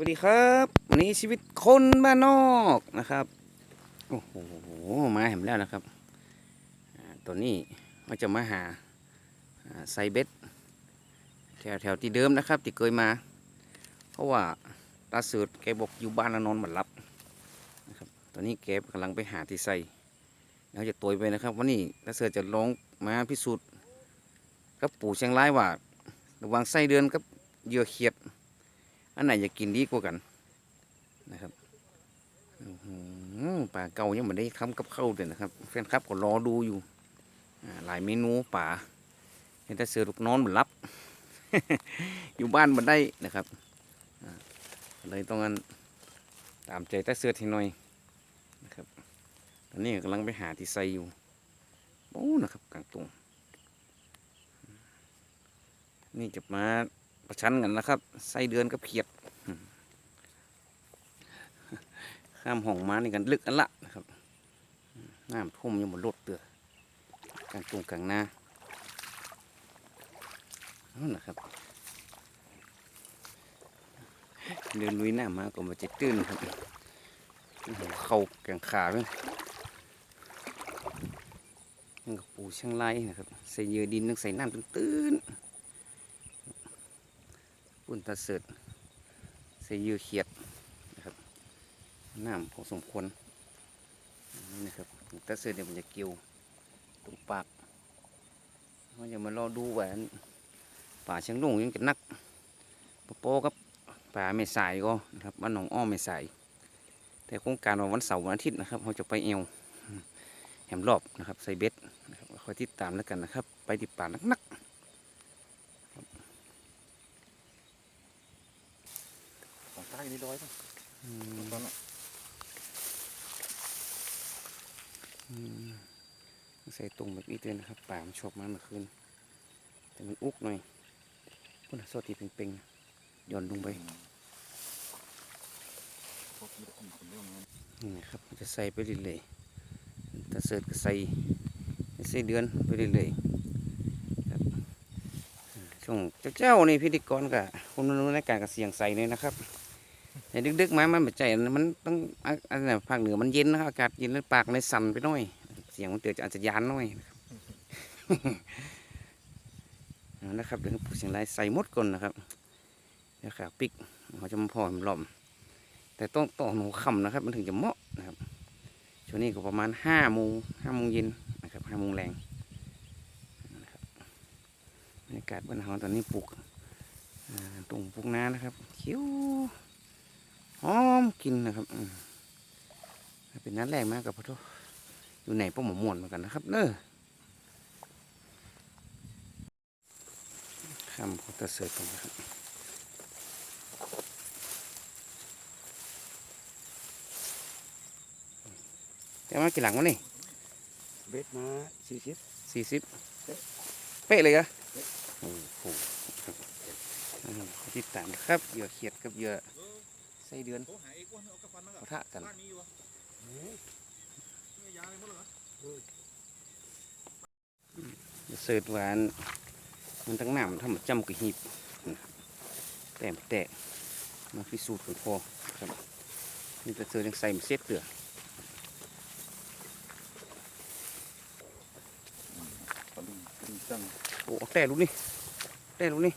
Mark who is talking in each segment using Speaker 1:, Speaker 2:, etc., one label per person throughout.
Speaker 1: วัสดีครับวันนี้ชีวิตคนบ้านนอกนะครับโอ้โหมาเห็นแล้วนะครับตัวนี้มันจะมาหาไซเบ็ดแถวแถวที่เดิมนะครับที่เคยมา เพราะว่าตาสือแกบอกอยู่บ้านแล้วนอนไมันรับนะครับตอนนี้แกกำลังไปหาที่ใสแล้วจะตัวไปนะครับวันนี้ตาเสือจะลองมาพิสูจน์กับปู่เชียงรายว่าระว่างไส้เดือนกับเหยื่อเขียด อันไหนจะกินดีกว่ากันนะครับอื้อหือป่าเก่ายังไม่ได้ทำกับข้าวเลยนะครับแฟนครับก็รอดูอยู่หลายเมนูป่าเห็นแต่เสือลูกนอนเหมือนรับ อยู่บ้านมันได้นะครับเลยต้องกันตามใจแต่เสือทีหน่อยนะครับตอนนี้กำลังไปหาที่ใส่อยู่โอ้นะครับกลางตรงนี่จะมา ประชันกันนะครับ ไส้เดือนกับเขียด ข้ามห้องม้านี่กันลึกอันละนะครับ น้ำท่วมยังบนรถเตือกลางตรงกลางหน้านั่นนะครับเดินลุยหน้ามาก็มาจะตื้นครับเข่าแกงขาเลยนี่กับปูช่างไล่นะครับ ใส่เยื่อดินต้องใส่น้ำตื้นๆ นตาเสดใส่ยือเขียดนะครับน้ำพอสมควรนี่นะครับตาเสดเนี่ยมันจะเกี่ยวตรงปากมันจะมารอดูว่าอันป่าเชียงลุงยังจะนักปโปกับป่าไม่สายก็นะครับบ้านหนองอ้อมไม่สายแต่โครงการวันเสาร์วันอาทิตย์นะครับเราจะไปเอวแหมรอบนะครับใส่เบ็ดนะครับคอยติดตามแล้วกันนะครับ ไปติดป่านักๆ
Speaker 2: ของใต้นี่ร้อยป่ะตอนนั้น
Speaker 1: ใส่ตรงแบบนี้ด้วยนะครับป่ามันชอบมากเมื่อคืนแต่มันอุกหน่อยพุ่นน่ะโซตีเป่งๆย้อนลงไป
Speaker 2: นี่นะ
Speaker 1: ครับจะใส่ไปเรื่อยๆถ้าเสร์ฟก็ใส่ใส่เดือนไปเรื่อยๆครับช่วงเจ้าๆนี่พิธีกรกับคุณนรู้ในการกับเสียงใส่เลยนะครับ แต่ดึกๆมามันแบบใจมันต้องอันนั้ภาคเหนือมันเย็นนะครับอากาศเย็นแล้วปากเลยสั่นไปหน่อย เสียงมันเตือนจะอาจจะยานหน่อยนะครับเดี๋ยวผู้เสียงไรใส่มดก่อนนะครับเดี๋ยวขาปิกเขาจะมาพอมหล่อม แต่ต้องต่อหนูค่ำนะครับ มันถึงจะเหมาะนะครับช่วงนี้ก็ประมาณห้าโมงห้าโมงเย็นนะครับห้าโมงแรงนะครับรรยากาศบ้านเราตอนนี้ปลูกตรงปลูกนานะครับเขียว หอมกินนะครับอืมเป็นน้าแรงมากกับพ่อโทษอยู่ไหนป้าหมอม่วนเหมือนกันนะครับ เนอะข้ามเขาตะเสิร์ฟกันนะครับจะมากี่หลังวะนี่
Speaker 2: เบ็ดมาสี่สิบ
Speaker 1: สี่สิบเป๊ะเลยเหรอโอ้โหครับอืมขอติดตามนะครับเหยื่อเขียดกับเหยื่อ ไส้เดือนปะทะกัน
Speaker 2: เสิ
Speaker 1: ร์ฟหวาน มันทั้งน้ำทำมาจำกับหีบแต่แตะมาพิสูจน์กันพอครับนี่จะเสิร์ฟยังใส่มาเซ็ตเตือโอ้แต่ลูกนี่แต่ลูกนี่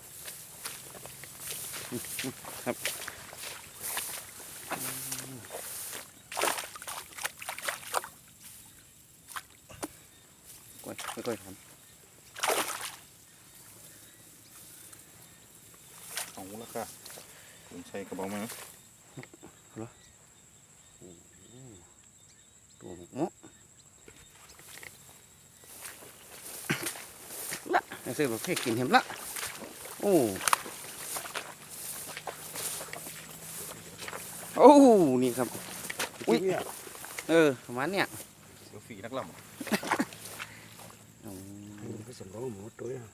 Speaker 1: ครับอืม ค่อยค่อยๆทำ
Speaker 2: เอาละค่ะผมใช้กระบอกมา
Speaker 1: ตัวหมกมกละไอ้เสือประเภทกินเห็มละโอ้โอ้ นี่ครับ อุ๊ย
Speaker 2: เนี่ย
Speaker 1: เออประมาณเนี้ย
Speaker 2: เดี๋ยวฝีนักล่
Speaker 1: เอา
Speaker 3: cái sầm đó một tối à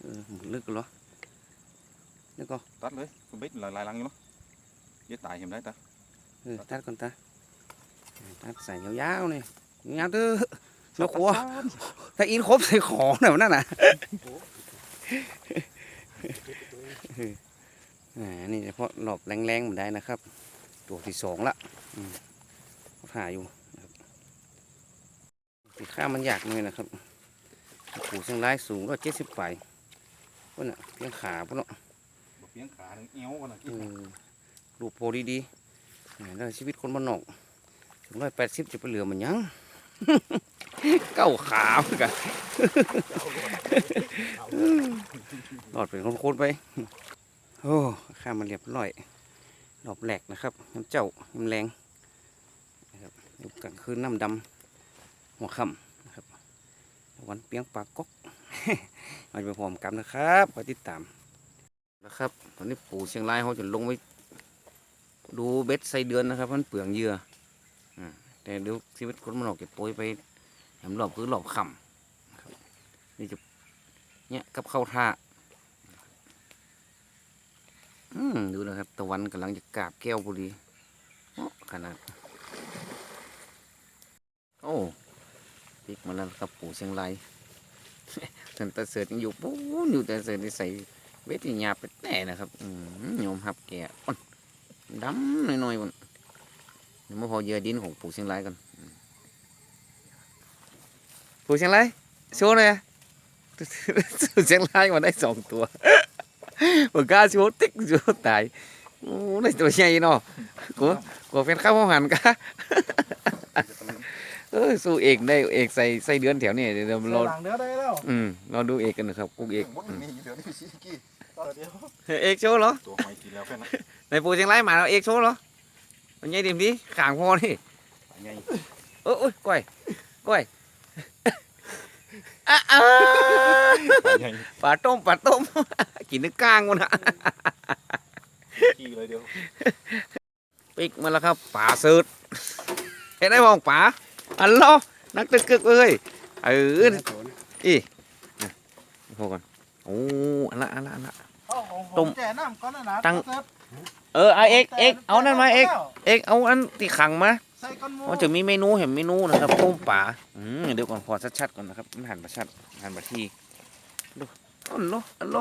Speaker 1: เออหมดลึกเหรอแล้วก็ำ
Speaker 2: ตัดเลยคุณเบ็ดหลายหลายลังอยู่เนาะเยอะตายเห็นได้ตา
Speaker 1: เออตัดก่อนตาตัดใส่ยาวๆนี่ยาวเด้อแล้วขัวถ้าอินครบใส่ขอหน่อยนั่นน่ะอ่านี่เฉพาะหลอบแรงๆมันได้นะครับ ตัวที่สองละอืมเขาถ่ายอยู่นะครับติดข้ามันยากหน่อยนะครับ ปูเชียงรายสูงร้อยเจ็ดสิบปลายพวกน่ะเพียงขาพวกเนาะ
Speaker 2: บ่เพียงขาทั้งเอวกันนะ
Speaker 1: อืมดูโพดีๆอ่าแล้วชีวิตคนบ้านนอกถึงร้อยแปดสิบจะไปเหลือมันยังเก้าขาเหมือนกันหลอดเป็นคนๆไป โอ้ข้ามมาเรียบร้อยรอบแหลกนะครับน้ำเจ้าน้ำแรงนะครับอยู่กลางคืนน้ำดำหัวค่ำนะครับ วันเปียงปากก๊อกมาไปพร้อมกันนะครับไปติดตามนะครับ ตอนนี้ปู่เชียงรายเขาจะลงไปดูเบ็ดไส้เดือนนะครับ มันเปลืองเยื่อแต่เดี๋ยวชีวิตคนมันออกจะโปรยไปแหมรอบคือรอบค่ำนี่จะเนี่ยกับเข้าท่าอืมดูนะครับ ตะวันกำลังจะกาบแก้วพอดีขนาด โอ้ พลิกมาแล้วครับปู่เชียงรายท่านตาเสิร์ตยังอยู่ปูนอยู่แต่เสิร์ตนี่ใส่เวทีหยาบไปแน่นะครับอืมยมหับแก่อ่อนดำหน่อยๆมันเดี๋ยวมาพอเยื่อดินของปู่เชียงรายกันปู่เชียงรายโชว์หน่อยปู่เชียงรายมาได้สองตัวบกล้าโชว์ติ๊กโชว์ตายโอ้ได้ตัวใหญ่เนาะกูกูเป็นข้าวหันกะ เออสู้เอกได้เอกใส่ใส่เดือนแถวนี้เดี๋ยวเรา
Speaker 3: หลังเดี๋ยวได้แล้ว
Speaker 1: อืมเราดูเอกกันนะครับกุ๊กเอก
Speaker 2: หมดนี่เดี๋ยวนี่สิกี้
Speaker 3: เดี๋ยว
Speaker 1: เอกโชว์เหรอ
Speaker 2: ตัวหอยกินแล้วแค่นั้น
Speaker 1: ในปูเชียงรายมาแล้วเอกโชว์เหรอมันใหญ่เต็มที่ขางพอนี่
Speaker 2: ไง
Speaker 1: เออโอ้ยก้อยก้อยอะอะ
Speaker 2: ไง
Speaker 1: ปลาต้มปลาต้มกินนึกกลางมันอะ
Speaker 2: ขี้เลยเดี๋ยว
Speaker 1: ปิกมาแล้วครับป่าเสิร์ตเห็นได้มองป่า อันล้อนักตึกกึกเลยเอออีพอก่อนโอ้อันละอันละอันละต้ม
Speaker 3: แก่น้ำก่อนนะนะ
Speaker 1: ตั้งเออเอาเอกเอกเอานั่นมาเอกเอกเอาอันที่ขังมา
Speaker 3: ใส่ก้อนหมู
Speaker 1: มันจะมีเมนูเห็นเมนูนะครับต้มป่าอืมเดี๋ยวก่อนขอชัดๆก่อนนะครับมันหันมาชัดหันมาที่ดูอันโลอันโล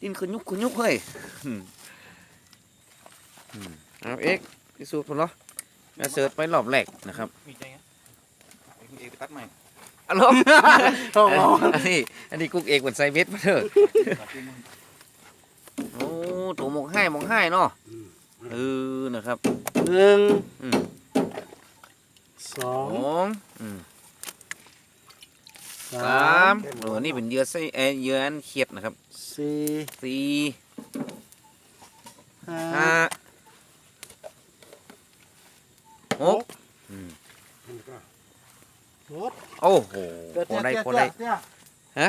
Speaker 1: ดินคือยุกคือยุกเฮ้ยอืมอืมเอาเอกพิสูจน์คนเหรอแล้วเสิร์ชไปรอบแรกนะครับ
Speaker 2: มีใจไงไอ้ คุณเอกไปตัดใหม่
Speaker 1: อันโลอันนี้อันนี้กุ๊กเอกเหมือนไซเบสมาเถอะโอ้ตัวหมกให้หมกให้เนาะเออนะครับ
Speaker 3: หนึ่ง
Speaker 1: อืม
Speaker 3: สอ
Speaker 1: สองงอืมสามเออนี่เป็นเหยื่อไส้เออเหยื่ออันเขียดนะครับ
Speaker 3: สี่
Speaker 1: สี่
Speaker 3: ห้า
Speaker 1: ห้าหกอืม
Speaker 3: หก
Speaker 1: โอ้โหพอได้พอได้
Speaker 3: เตี้ย
Speaker 1: ฮะ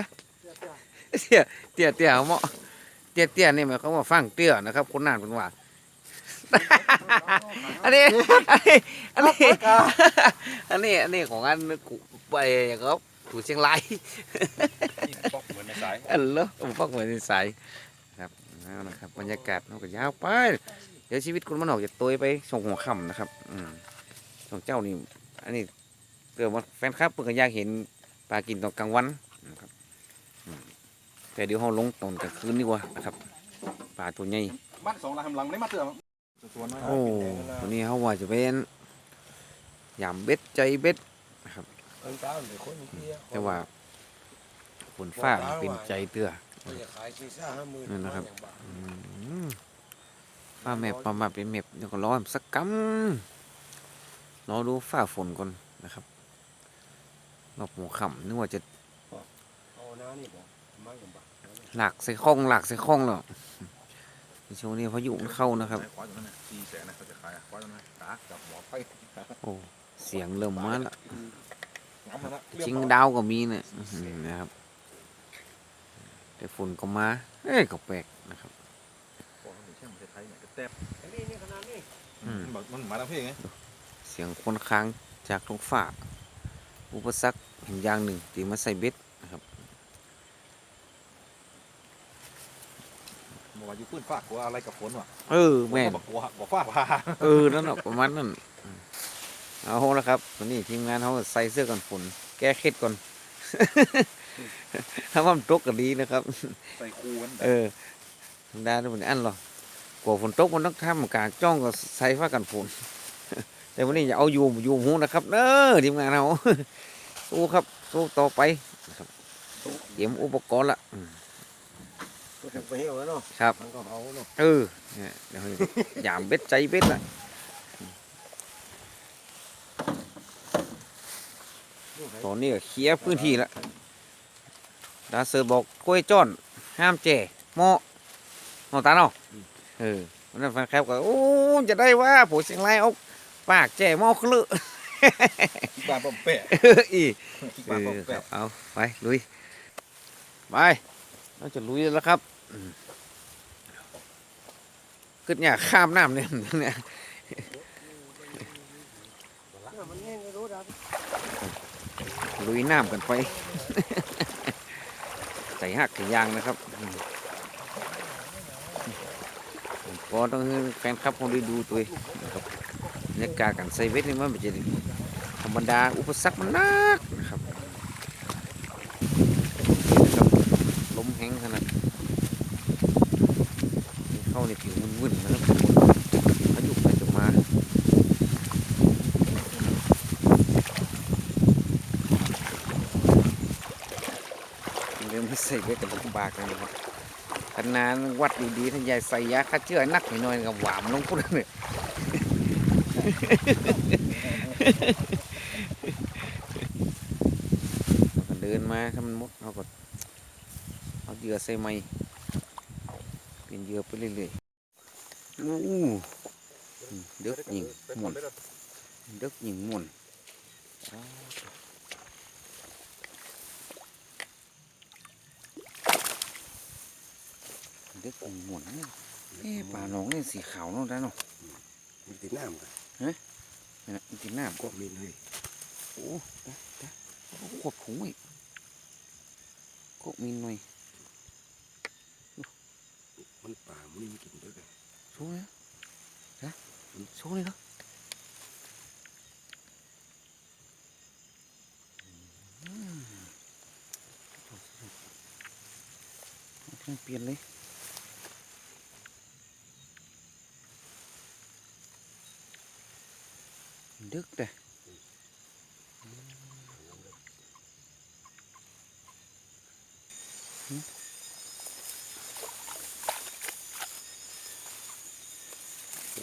Speaker 1: เตี้ยเตี้ยเตี้ยเหมาะเตี้ยเตี้ยนี่หมายความว่าฟังเตี้ยนะครับ คนนานเป็นว่าอันนี้อันนี้อันนี้อันนี้อันนี้ของอันกูไปครับถูเชียงราย
Speaker 2: นี่ปอกเหมือนในสาย
Speaker 1: อันเหรอผมฟังเหมือนใสครับเอานะครับบรรยากาศมันก็ยาวไป เดี๋ยวชีวิตคนมันออกจะตัวไปส่งหัวค่ำนะครับอืมส่งเจ้านี่อันนี้ เกิดว่าแฟนคลับเพิ่งก็อยากเห็นปลากินตอนกลางวันนะครับอืมแต่เดี๋ยวเราลงตอนกลางคืนดีกว่านะครับปลาตัวใหญ่
Speaker 2: บ้านสองหลังทำหลังไม่ได้มาเตือนตัวน้อย
Speaker 1: โอ้วันนี้เขาว่าจะเป็นยำเบ็ดใจเบ็ด
Speaker 3: เออตามเดี๋ยวคนเตี้ย
Speaker 1: แต่ว่าฝนฟ้ามันเป็นใจเตื้อ
Speaker 3: จะขายสี่ห้าห้าหมื่น
Speaker 1: นั่นนะครับอืมฟ้าแมบประมาณเป็นแมบเดี๋ยวก็รอสักกำรอดูฟ้าฝนก่อนนะครับ รอบหัวค่ำนึกว่าจะ
Speaker 3: เอาหน้านี่บอกมากกว่าบาท
Speaker 1: หลักใส่ข้องหลักใส่ข้องแล้วในช่วงนี้พายุมันเข้านะครับ
Speaker 2: คว้าตัวนั้นสี่แสนนะเขาจะขายคว้าตัวนั้นตากับหมอไฟ
Speaker 1: โอ้เสียงเริ่มมาแล้ว
Speaker 2: น้ำมาละ
Speaker 1: ชิงดาวก็มีเนี่ยอื้อหือนะครับแต่ฝุ่นก็มาเอ้ยก็แปลกนะครับ
Speaker 3: นี่นี่ขนาดนี้
Speaker 1: อืม
Speaker 2: มันมาแล้วพี่ไง
Speaker 1: เสียงคนค้างจากท้องฟ้า อุปสรรคเห็นอย่างหนึ่งที่มาใส่เบ็ดนะครับ
Speaker 2: บอกว่าอยู่พื้นฟ้ากลัวอะไรกับฝนวะ
Speaker 1: เออแม่น
Speaker 2: บอกกลัวบอกฟ้าพา
Speaker 1: เออนั่นแหละประมาณนั้นอืมเอาละครับวันนี้ทีมงานเขาก็ใส่เสื้อกันฝนแก้เคล็ดก่อนถ้าว่ามันตกก็ดีนะครับ
Speaker 2: ใส่คูกัน
Speaker 1: เออธรรมดาด้วยมันอันหรอกลัวฝนตกมันต้องทำกลางจ้องก็ใส่ฟ้ากันฝน แต่วันนี้อย่าเอาอยู่อยู่หูนะครับเด้อทีมงานเราสู้ครับสู้ต่อไปนะครับเตรียมอุปกรณ์ละอืม
Speaker 3: ก็ถึงไปเหี่ยวแล้วเนาะ
Speaker 1: ครับ
Speaker 3: มันก็เอาเนาะ
Speaker 1: เออเนี่ยเดี๋ยวให้ยามเบ็ดใจเบ็ดละตอนนี้ก็เคลียร์พื้นที่ละดาเซอร์บอกกล้วยจ้อนห้ามแจ่หม้อหม้อตาเนาะเออวันนั้นแฟนคลับก็โอ้จะได้ว่าผู้เสียงไรเอา ปากแจ่หม้อคลือ
Speaker 2: ขี้ปลาปอมแปะ
Speaker 1: อี
Speaker 2: ขี้
Speaker 1: เอ
Speaker 2: ปลาปอ
Speaker 1: อ
Speaker 2: ม
Speaker 1: ครั
Speaker 2: แปะ
Speaker 1: บเอาไปลุยไปเราจะลุยแล้วครับอืมขึ้นเนี่ยข้ามน้ำเนี่ยเนี่ย
Speaker 3: มันแห้งไม่รู้ดับ
Speaker 1: ลุยน้ำกันไป ใส่หักใส่ยางนะครับอืมก็ต้องให้แฟนคลับเขาได้ดูตัวเองนะครั บรรยากาศการใส่เวทนี่มันไม่ใช่ธรรมดาอุปสรรคมันนักนะครับนะครับลมแห้งขนาดนี่เข้าในผิวมันวุ่นๆนะครับพายุไปจะมาเริ่มใส่เวทกับลำบากเลยนะครับขนาดวัดดีๆท่านยายใส่ยาฆ่าเชื้อนักหน่อยๆกับหวามลงพุ่นเลยเรา ก็เดินมาถ้ามันหมดเราก็เอาเหยื่อใส่ไม้เปลี่ยนเหยื่อไปเรื่อยๆอู้เด็กยิงหมุนเด็กยิงหมุนเด็กยิงหมุนเนี่ยปลาหนองเนี่ยสีขาวเนาะได้เนาะ
Speaker 3: มันติดน้ำกัน
Speaker 1: นี่นะมันกินน้ำ
Speaker 3: ก็
Speaker 1: ก็
Speaker 3: มีเลย
Speaker 1: โอ้ตะตะโอ้ขวบถุงอีกก็มีหน่อย
Speaker 3: มันป่ามันมีกินด้วยกัน
Speaker 1: โชว์เลยนะโชว์เลยเนาะอืมเอาเครื่องเปลี่ยนเลยดึกแต่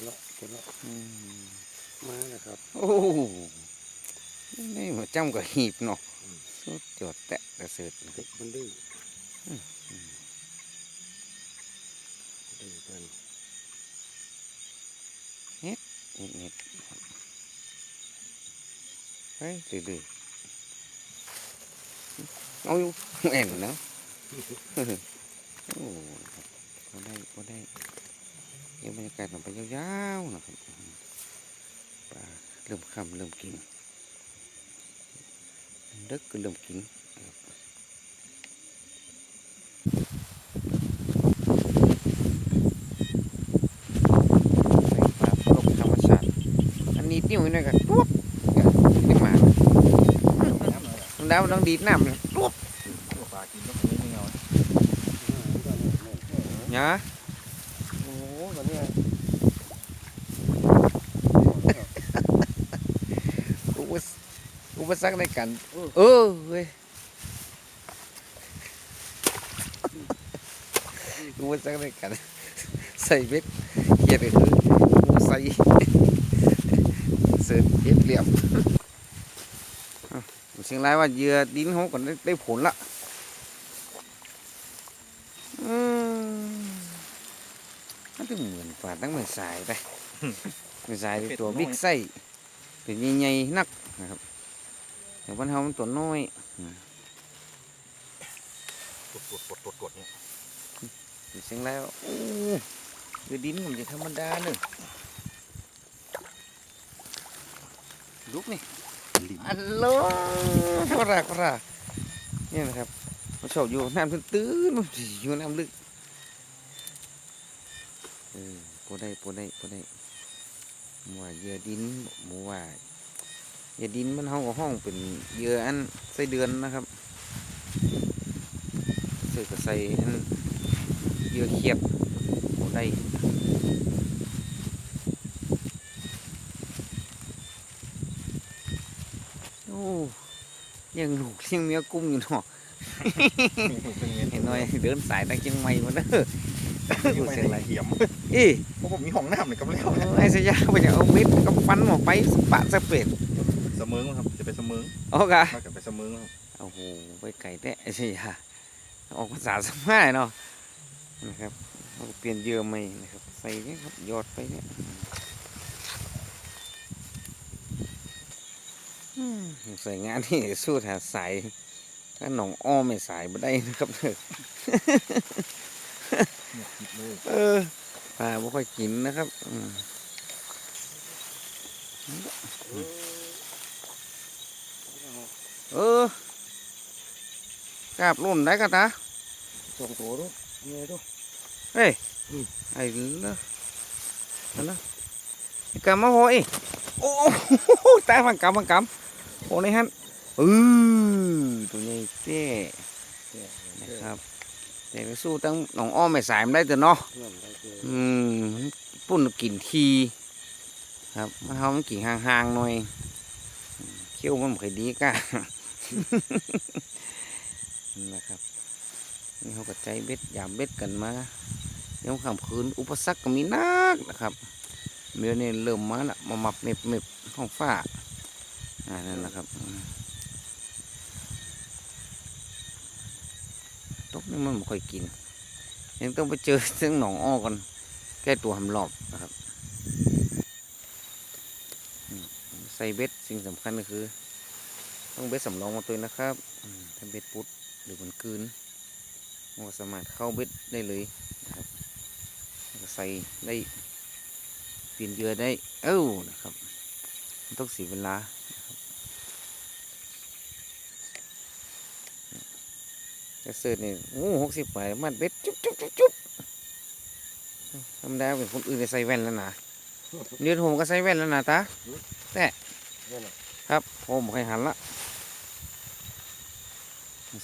Speaker 3: เดี๋ยวละเดี๋ยวละ
Speaker 1: อืม
Speaker 3: มานะครับ
Speaker 1: โอ้นี่มาจำกับหีบเนาะสุดยอดแตะกระเสริฐนะ
Speaker 3: เด็กมันดื้อ
Speaker 1: อืม
Speaker 3: ดื้อกัน
Speaker 1: นิดนิดเฮ้ยดื้อดื้อเอาอยู่แอนเนาะโอ้ครับพอได้พอได้เดี๋ ยวบรรยากาศมันไปยาวๆนะครับปลาเริ่มค่ำเริ่มกินดึกก็เริ่มกินนะครับใส่ปลาตกธรรมชาติอันนี้ติ้วนี่ก็ตุ๊บขึ้นมา
Speaker 2: น้ำเลยอะ
Speaker 1: มันดาวมันต้องดีดน้ำเลยตุ๊บ
Speaker 2: ตัวปลากินแล้วมันไม่เงา
Speaker 1: nhá
Speaker 3: โอ้โหตอนนี้
Speaker 1: อุปสอุปสรรคในการเออเว้ยอุปสรรคในการใส่เบ็ดเขียดก็คืองูใส่เสือเย็บเหลี่ยมอะเชียงรายว่าเหยื่อดินเขาก่อนได้ได้ผลละอืม มันจะเหมือนกว่าตั้งเหมือนสายไปเหมือนสายเป็นตัวบิ๊กไส้เป็นใหญ่ๆนักนะครับแต่บ้านเฮามันตัวน้อย
Speaker 2: กดกดกดกดกดเนี่ย
Speaker 1: อยู่เชียงรายว่าโอ้คือดินมันจะธรรมดาเลยลุกนี่
Speaker 3: ลิ้น
Speaker 1: อัลโหลกระกระเนี่ยนะครับมาชอบอยู่น้ำตื้นๆมันสิอยู่น้ำลึก ปูได้ปูได้ปูได้หมวเยื่อดินหมูว่าเยื่อดินมันห้องกับห้องเป็นเยื่ออันใส่เดือนนะครับใส่กับใส่อันเยื่อเขียบปูได้โอ้ยังลูกเลี้ยงเมียกุ้งอยู่เนาะ
Speaker 2: เห็
Speaker 1: นหน่อยเดินสายตะเกียงไม่มาเด้อ
Speaker 2: อยู่เสียงไรเหี่ยม
Speaker 1: อี
Speaker 2: เพราะผมมีห้องน้ำในกำเลี้ยว
Speaker 1: ไอ้สยามไปจะเอาเม็ดกับฟันหมอไปสปะสเปด
Speaker 2: เสมอครับจะไปเสมอ
Speaker 1: โอ้กะ
Speaker 2: มากับไปเสมอครับ
Speaker 1: โอ้โหไปไก่แต่ไอ้สยาออกภาษาสมัยเนาะนะครับเราก็เปลี่ยนเหยื่อใหม่นะครับใส่เนี่ยครับหยอดไปเนี่ยอืมใส่งานนี่สู้หาสายถ้าหนองอ้อไม่สายไม่ได้นะครับ
Speaker 2: เนี่ยคิด เอ
Speaker 1: อปลาไม่ค่อยกินนะครับอืมเออกราบรุ่นได้กันนะ
Speaker 3: สองตัวด้วยนี่ด้วย
Speaker 1: เฮ้ยไอ้เนาะอันนะกำมาโหยโอ้โหตายฟังกำฟังกำโอ้นี่ฮันอือตัวใหญ่เต้นะครับ แต่ก็สู้ตั้งหนองอ้อมไม่สายมันได้แต่เนาะ
Speaker 3: อื
Speaker 1: มปุ่นกลิ่นทีครับมันเขามันกลิ่นห่างๆหน่อยเคี้ยวมันไม่ค่อยดีก้านั่นนะครับนี่เขาก็ใจเบ็ดยามเบ็ดกันมาเดี๋ยวค่ำคืนอุปสรรคก็มีนักนะครับเดี๋ยวนี้เริ่มมาละมามับเม็บเม็บห้องฟ้าอ่านั่นนะครับอืม ตกนี่มันไม่ค่อยกินยังต้องไปเจอซึ่งหนองอ้อกันแก้ตัวหำรอบนะครับใส่เบ็ดสิ่งสำคัญก็คือ ต้องเบ็ดสำรองมาตัวนะครับถ้าเบ็ดปุดหรือมันกืนมันก็สามารถเข้าเบ็ดได้เลยนะครับใส่ได้เปลี่ยนเยื่อได้เอ้านะครับ มันต้องเสียเวลานะค รับกระเสิร์ตนี่โอ้หกสิบไปมันเบ็ดจุ๊บจุ๊บจุ๊บจุ๊บธรรมดาเป็นคนอื่นได้ใส่แว่นแล้วนะเดือนผมก็ใส่แว่นแล้วนะตา
Speaker 3: นี่น่ะ
Speaker 1: ครับผมเคยหันละ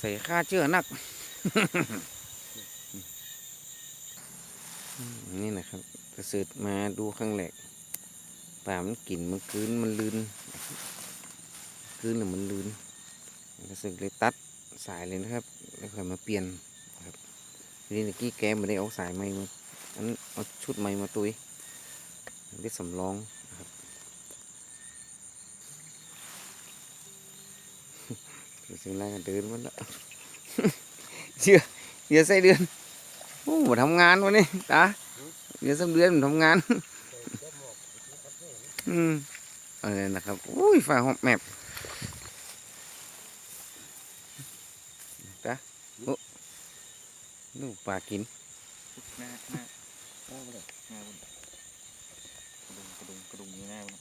Speaker 1: ใส่ค่าเชื่อนัก นี่นะครับกระสือมาดูข้างแหลกป่ามันกลิ่นมันคืนมันลืนคืนหรือมันลืนกระสือเลยตัดสายเลยนะครับ แล้วค่อยมาเปลี่ยนครับนี่เมื่อกี้แกไม่ได้เอาสายใหม่มาอันเอาชุดใหม่มาตุยได้สำรองเดี๋ยวถึงแรกเดินมันละเชื่อเดี๋ยวใส่เดือนโอ้มาทำงานวันนี้ตาเดี๋ยวสักเดือนมันทำงาน อืมอะไรนะครับ อุ้ยฝ่าหอบแมบตาโอ้ ลูกปลากิน
Speaker 2: หน้าหน้า
Speaker 3: เอาไปเลย
Speaker 2: หน้าบนกระดุมกระดุมกระดุมนี่หน้าบน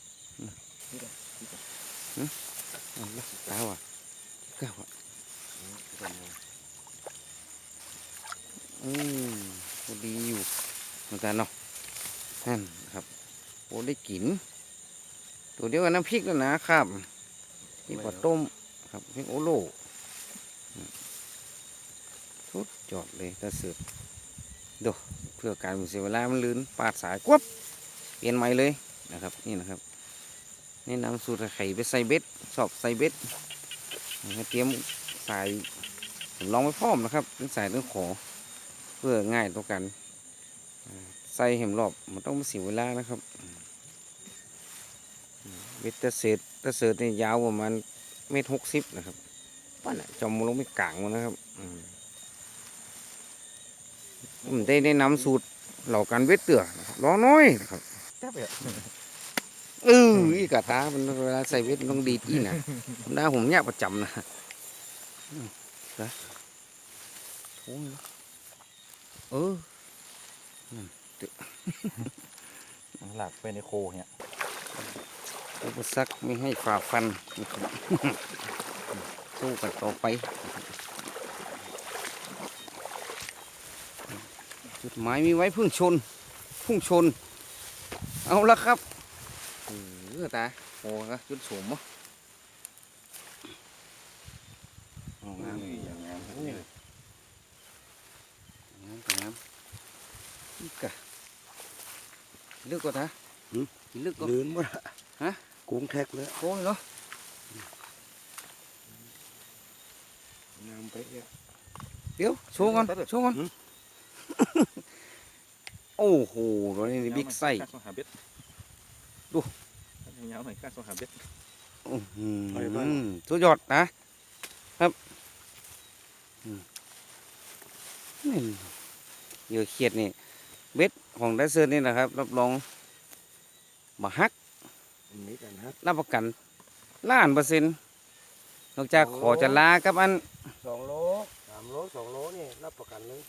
Speaker 1: เอาละตาว่ะก้าวอะ
Speaker 3: เป็นไง
Speaker 1: อืมพอดีอยู่เหมือนกันเนาะนั่นครับโอ้ได้กิน ตัวเดียวกับน้ำพริกแล้วนะครับนี่ปลาต้มครับพริกโอโลอืม สุดยอดเลยตาเสือกดูเพื่อการเสียเวลามันลื่นปาดสายกวบเปลี่ยนใหม่เลยนะครับนี่นะครับแนะนำสูตรไข่ไปใส่เบ็ดชอบใส่เบ็ดเตรียมสายผมลองไว้พร้อมนะครับเป็นสายต้องขอเพื่อง่ายต่อกันใส่เห็มรอบมันต้องมาเสียเวลานะครับเบ็ดตะเศษตะเศษนี่ยาวประมาณเมตรหกสิบนะครับป้าน่ะจมลงไม่กลางมันนะครับอืม ผมได้ได้นำสูตรเหล่าการเบ็ดเตือนะครับล้อน้อยนะครับ
Speaker 2: แทบเลย
Speaker 1: เอออีกะตามันเวลาใส่เบ็ดมันต้องดีดอีนะผมได้ผมเนี่ยประจำนะอืมนะโอ้ยเออ
Speaker 2: หลักไปในโคเนี่ย
Speaker 1: อุปสรรคไม่ให้ฝ่าฟันนะครับสู้กันต่อไป จุดหมายมีไว้พึ่งชน พุ่งชน เอาละครับเออตาโอ้ก็จุดสูงมั้งเอางาม
Speaker 2: อย่างงาม
Speaker 1: โอ้งามงามนี่กะลึกกว่าตาลึกกว่า
Speaker 3: ลืมหมด
Speaker 1: ฮะ
Speaker 3: กุ้งแท็กเลย
Speaker 1: โอ้ยเนาะำ
Speaker 3: ไปเนี่ย
Speaker 1: เดี๋ยวโชว์ก่อน
Speaker 2: ตัดเลย
Speaker 1: โชว์ก่อน
Speaker 3: หืม
Speaker 1: โอ้โหตัวนี้นี่บิ๊กไส้
Speaker 2: ก้านสองหาเบ็ด
Speaker 1: ดู
Speaker 2: ยาวหน่อยก้านสองหาเบ็ด
Speaker 1: อื้อหือ
Speaker 3: ไปบ้าน
Speaker 1: สุดยอดนะครับอืมนี่เหยื่อเขียดนี่ เบ็ดของไดเซอร์นี่นะครับ รับรองบ่ฮัก
Speaker 3: มันมีกันฮะ
Speaker 1: รับประกันล้านเปอร์เซ็นต์นอกจาก
Speaker 3: โอ้
Speaker 1: ขอจะลากับอัน
Speaker 3: สองโลสามโลสองโลนี่รับประกันเลย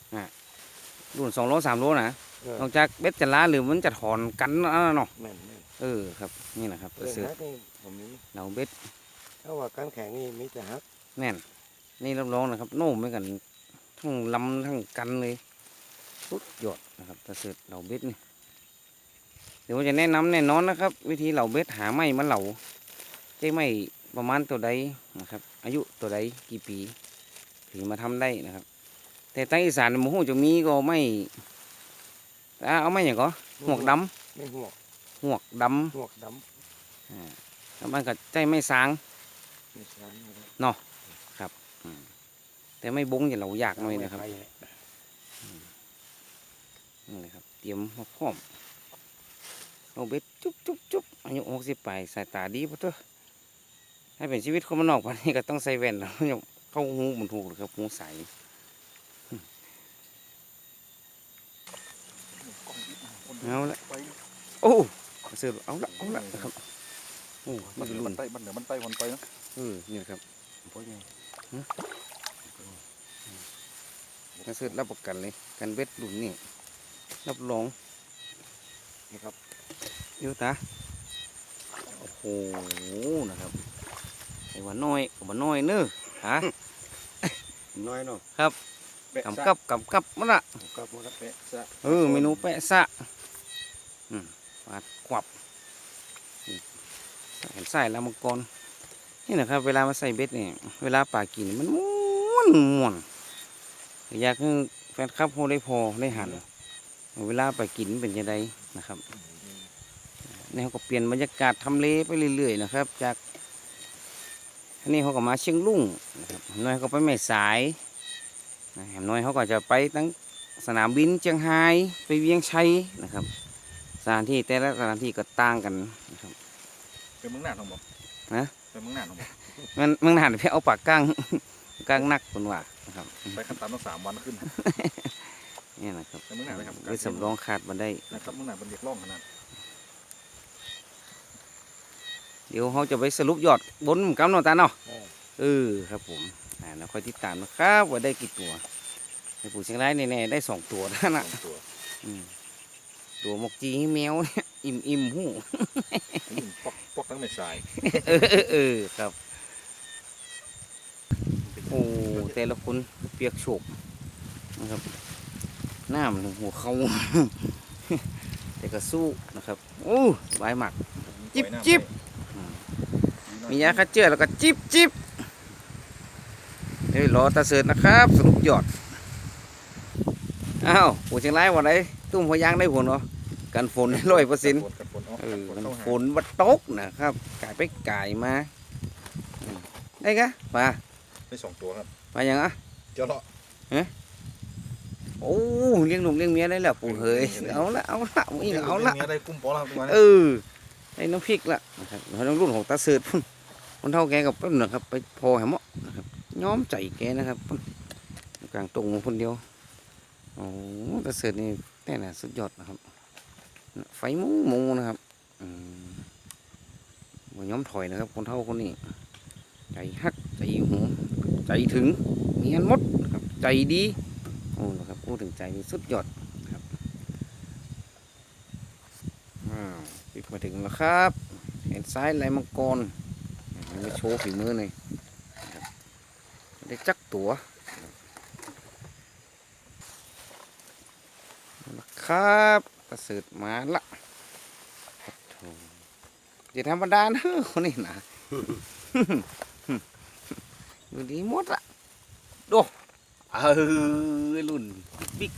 Speaker 1: รุ่นสองโลสามโลนะ
Speaker 3: เออน
Speaker 1: อกจากเบ็ดจะลาหรือมันจะถอนกันอันนั้นเนาะ
Speaker 3: แม่นแม่น
Speaker 1: เออครับนี่นะครับ
Speaker 3: เรื่อง
Speaker 1: เสือ
Speaker 3: ฮักนี่ผมมี
Speaker 1: เราเบ็ด
Speaker 3: ถ้าว่าการแข่งนี่มีแต่ฮัก
Speaker 1: แน่น นี่รับรองนะครับ โน้มไม่กัน ทั้งลำทั้งกันเลยสุดยอดนะครับตะเสือเหล่าเบ็ดนี่เดี๋ยวจะแนะนำแน่นอนนะครับ วิธีเหล่าเบ็ดหาไม้มาเหล่าใช้ไม้ประมาณตัวใดนะครับ อายุตัวใดกี่ปี ถึงมาทำได้นะครับ แต่ใต้อีสานหมูจะมีก็ไม่อ่าเอาไม่อย่างก็หวกด
Speaker 3: ไม่หวกำ
Speaker 1: หวกด
Speaker 3: หวกดำ
Speaker 1: อ่าแล้วมันก็ใจไม่สางำ
Speaker 3: ไม่ใช่นะครับ
Speaker 1: แต่ไม่บงอย่างเราอยากหน่อยนะครับ
Speaker 3: ไป
Speaker 1: นี่เลยครับ เตรียมมาพร้อมเอาเบ็ดจุ๊บจุ๊บจุ๊บอายุหกสิบปลายสายตาดีปะเถอะให้เป็นชีวิตคนมันนอกวันนี้ก็ต้องใส่แว่นแล้วอย่าเข้าหูมันถูกเลยครับหูใส เอาละ
Speaker 2: ไป
Speaker 1: โอ้เสือเอาละเอาละนะครับโอ้
Speaker 2: มั
Speaker 1: นี่
Speaker 2: น
Speaker 1: ก็
Speaker 2: มั
Speaker 1: รุ่
Speaker 2: น
Speaker 1: น
Speaker 2: ไต้มันเหนือมันไต้คนไปเนาะ
Speaker 1: เออนี่นะครับ
Speaker 3: เพราะไง
Speaker 1: กระเสือรับประกันเลยกันเบ็ดรุ่นนี้รับรอง
Speaker 3: นะครับ
Speaker 1: เดี๋ยวตาโอ้โหนะครับไอ้ว่าน้อยก็บ่น้อยเน้อฮะ
Speaker 3: น้อยเนาะ
Speaker 2: แปะ
Speaker 1: กำกับกำกับมันละ
Speaker 3: กลับมาครับ
Speaker 2: แปะซะ
Speaker 1: เออเมนูแปะซะ อืมปาดกวับเห็นใส่ลามังกรนี่นะครับ เวลามาใส่เบ็ดเนี่ยเวลาป่ากินมันม้วนม้วนอยากให้แฟนคลับเขาได้พอได้หันเวลาไปกินเป็นยังไงนะครับนี่เขาก็เปลี่ยนบรรยากาศทำเลไปเรื่อยๆนะครับ จากอันนี้เขาก็มาเชียงรุ่งนะครับน้อยเขาไปแม่สายนะแหมน้อยเขาก็จะไปตั้งสนามบินเชียงไฮ้ไปเวียงชัยนะครับ สถานที่แต่ละสถานที่ก็ต่างกันนะครับ
Speaker 2: เป็นเมืองหน้าทั้งหมด
Speaker 1: ฮะ
Speaker 2: เป็นเมืองหน้าทั้งหมด
Speaker 1: มันเมืองนานเพี่เอาปากก้างก้างนักคนว่านะครับ
Speaker 2: ไปขั้นต่ำต้องสามวันขึ้น
Speaker 1: นี่นะครับ
Speaker 2: เป็นเมืองหน้าไหมครับ
Speaker 1: ไว้สำรองขาดมาได้
Speaker 2: นะครับเมืองหน้าเป็นเรียกร้องขนาด
Speaker 1: เดี๋ยวเขาจะไปสรุปยอดบนกำนองตาเนาะ
Speaker 3: เออ
Speaker 1: เออครับผมอ่าแล้วค่อยติดตามนะครับว่าได้กี่ตัวในปู่เชียงรายแน่ๆได้สองตัวนะ
Speaker 2: ส
Speaker 1: นะ
Speaker 2: องตัว
Speaker 1: อืม ตัวหมกจีแมวเนี่ยอิ่มอิ่มหู
Speaker 2: นี่ปอกปอกทั้งเม็ดทราย
Speaker 1: เออเออเออครับ โอ้แต่ละคนเปียกโฉกนะครับหน้ามันหัวเขาแต่ก็สู้นะครับโอ้สบายมากจิ๊บจิ๊บมียาคัดเจือแล้วก็จิบจิบเดี๋ยวรอตาเสิร์ตนะครับ สรุปยอด อ้าวผู้เชียงรายวันไหน ตุ้มหัวยางได้ผลเนาะกันฝนร้อยเปอร์เซ็นต์
Speaker 2: กันฝนออก
Speaker 1: เออ
Speaker 2: กัน
Speaker 1: มัน
Speaker 2: เข้า
Speaker 1: ฝ
Speaker 2: หาน
Speaker 1: วัดตกนะครับกายไปกายมาอืมได้กะปลา
Speaker 2: ได้สองตัวครับ
Speaker 1: ปลายังอะ
Speaker 2: เจ้าเลาะ
Speaker 1: โอ้เลี้ยงลูกเลี้ยงเมียได้แล้วปู่เฮยเอาละเอาละเอาอีกเอาละ
Speaker 2: มีอะไรกุ้มปอแล้วครับตรงนั้น
Speaker 1: เออได้น้ำพริกละนะครับเราต้องรุ่นของตาเสิร์ตพุ่นคนเท่าแกกับเพิ่นนะครับ ไปพอแหมะนะครับย้อมใจแกนะครับพุ่นกลางตรงคนเดียวโอ้ตาเสิร์ตนี่ แน่นะสุดยอดนะครับ ไฟมุ้งมุงนะครับมบ่ย้อมถอยนะครับ คนเท่าคนนี้ ใจฮักใจหูใจถึง มีอันมดนะครับ ใจดีโอ้นะครับพูดถึงใจนี่สุดยอดครับอ้าวปิดมาถึงแล้วครับ เห็นซ้ายไหลมังกรมาโชว์ฝีมือหน่อยได้จักตัว เอาละครับประเสริฐมาละโถ่อย่าธรรมดานะคนนี้นะอยู่ดีหมดละดูเออรุ่นบิ๊ก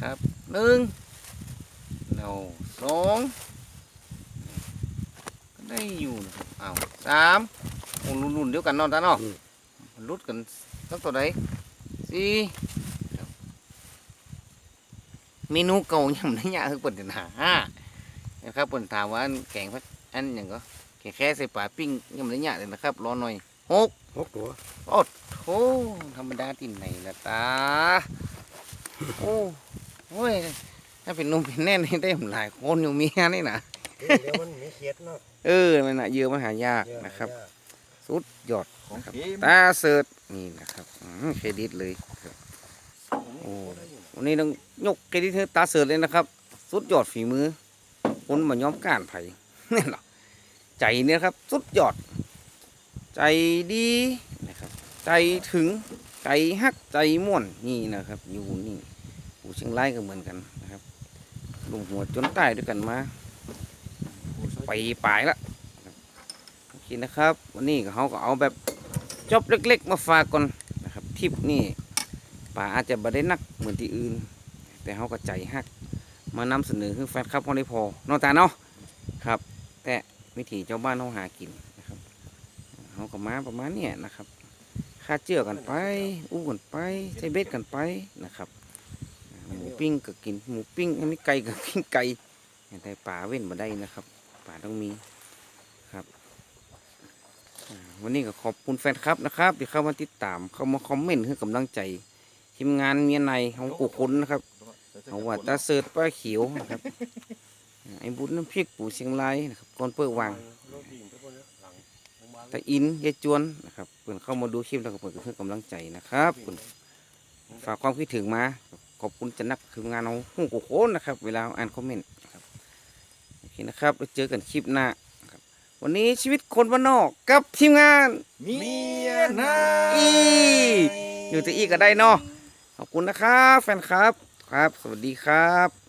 Speaker 1: ครับหนึ่งเราสองก็ได้อยู่นะครับอ้าวสามโอ้รุ่นรุ่นเดียวกันเนาะตาเนาะมันรุดกันครับตัวใดสี่ครับ เมนูเก่ายังไม่ยากคือเปิดหานะครับเปิดถามว่าอันแกงพัดอันอย่างก็แกงแค่ใส่ปลาปิ้งยังไม่ยากเลยนะครับรอหน่อยหก
Speaker 3: หกตัว
Speaker 1: โอ้ธรรมดาที่ไหนละตาโอ้โอ้ยถ้าเป็นหนุ่มเป็นแน่นี่ได้หลายคนอยู่เมียนี่นะ
Speaker 3: เดี๋ยวมันมีเขียดเนาะ
Speaker 1: เออมันน่ะเยอะมันหายากนะครับ
Speaker 3: เยอ
Speaker 1: สุดยอด
Speaker 2: ของ
Speaker 1: ครับ
Speaker 2: เค็ม
Speaker 1: ตาเสิร์ตนี่นะครับอืมเครดิตเลยครับโอ้ วันนี้ต้องยกเครดิตตาเสิร์ตเลยนะครับ สุดยอดฝีมือคนมาย้อมก้านไผ่นี่หรอใจเนี่ยครับ สุดยอด ใจดีนะครับ ใจถึงใจฮักใจม่วนนี่นะครับ อยู่นี่อูเชียงรายก็เหมือนกันนะครับลงหัวจนใต้ด้วยกันมาไปปลายละโอเคนะครับ วันนี้เขาก็เอาแบบจบเล็ก ๆ มาฝากก่อนนะครับทิปนี่ ป่าอาจจะบ่ได้นักเหมือนที่อื่น แต่เขาก็ใจฮัก มานำเสนอให้แฟนคลับเขาได้พอนอกจากเนาะครับ แต่วิถีเจ้าบ้านเขาหากินนะครับเขาก็มาประมาณเนี้ยนะครับค่าเจือกันไป อู้กันไปใช้เบ็ดกันไปนะครับหมูปิ้งก็กินหมูปิ้งอันนี้ไก่ก็กินไก่แต่ป่าเว้นมาได้นะครับ ป่าต้องมีครับวันนี้ก็ขอบคุณแฟนคลับนะครับที่เข้ามาติดตามเข้ามาคอมเมนต์ให้กำลังใจ ทีมงานเมียในของกูคนนะครับเอาว่าตาเสิร์ตป้าเขียวนะครับอ่าไอ้บุญน้ำพริกปู่เชียงรายนะครับก่อนเปิดวาง
Speaker 3: รถวิ่งไปบนนั้นหลังโรงพยาบาล
Speaker 1: ตาอินยายจวนนะครับเพื่อนเข้ามาดูคลิปแล้วก็เพื่อนก็เพื่อกำลังใจนะครับเพิ่นฝากความคิดถึงมา ขอบคุณจะนักทีมงานของหูกูโคนนะครับ เวลาอ่านคอมเมนต์นะครับโอเคนะครับแล้วเจอกันคลิปหน้าครับวันนี้ชีวิตคนบ้านนอกกับทีมงาน
Speaker 2: เมียนา
Speaker 1: อีอยู่ที่อีก็ได้เนาะ ขอบคุณนะครับแฟนครับ ครับ สวัสดีครับ